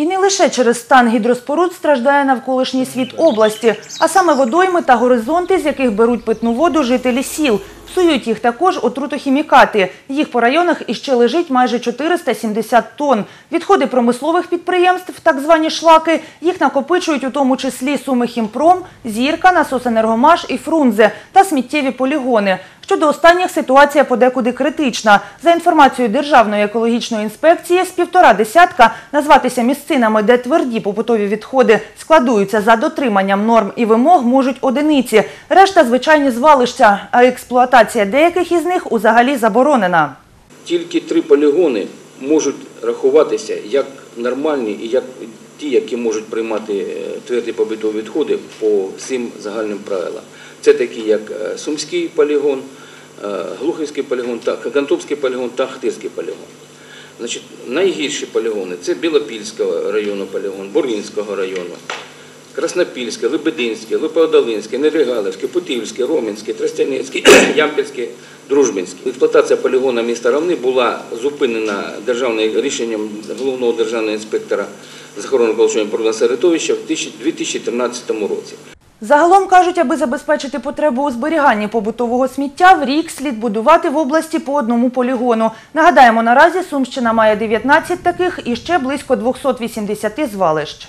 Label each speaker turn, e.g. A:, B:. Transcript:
A: І не лише через стан гідроспоруд страждає навколишній світ області, а саме водойми та горизонти, з яких беруть питну воду жителі сіл. Псують їх також отрутохімікати. Їх по районах іще лежить майже 470 тонн. Відходи промислових підприємств, так звані шлаки, їх накопичують у тому числі Сумихімпром, Зірка, Насосенергомаш і Фрунзе та сміттєві полігони. Щодо останніх ситуація подекуди критична. За інформацією Державної екологічної інспекції, з півтора десятка назватися місцинами, де тверді побутові відходи складуються за дотриманням норм і вимог, можуть одиниці. Решта – звичайні звалища, а експлуатація деяких із них узагалі заборонена.
B: Тільки три полігони можуть рахуватися як нормальні і як ті, які можуть приймати е, тверді побутові відходи по всім загальним правилам. Це такі, як е, Сумський полігон, Глухівський полігон, Кантопський полігон та Ахтирський полігон. Значить, найгірші полігони це Білопільського району полігон, Боринського району, Краснопільське, Лебединське, Липоодолинське, Неригалівське, Путівське, Ромінське, Тростянецьке, Ямпільське, Дружбинське. Експлуатація полігона міста Равни була зупинена державним рішенням головного державного інспектора з охорони екологічного природного середовища в 2013 році.
A: Загалом, кажуть, аби забезпечити потребу у зберіганні побутового сміття, в рік слід будувати в області по одному полігону. Нагадаємо, наразі Сумщина має 19 таких і ще близько 280 звалищ.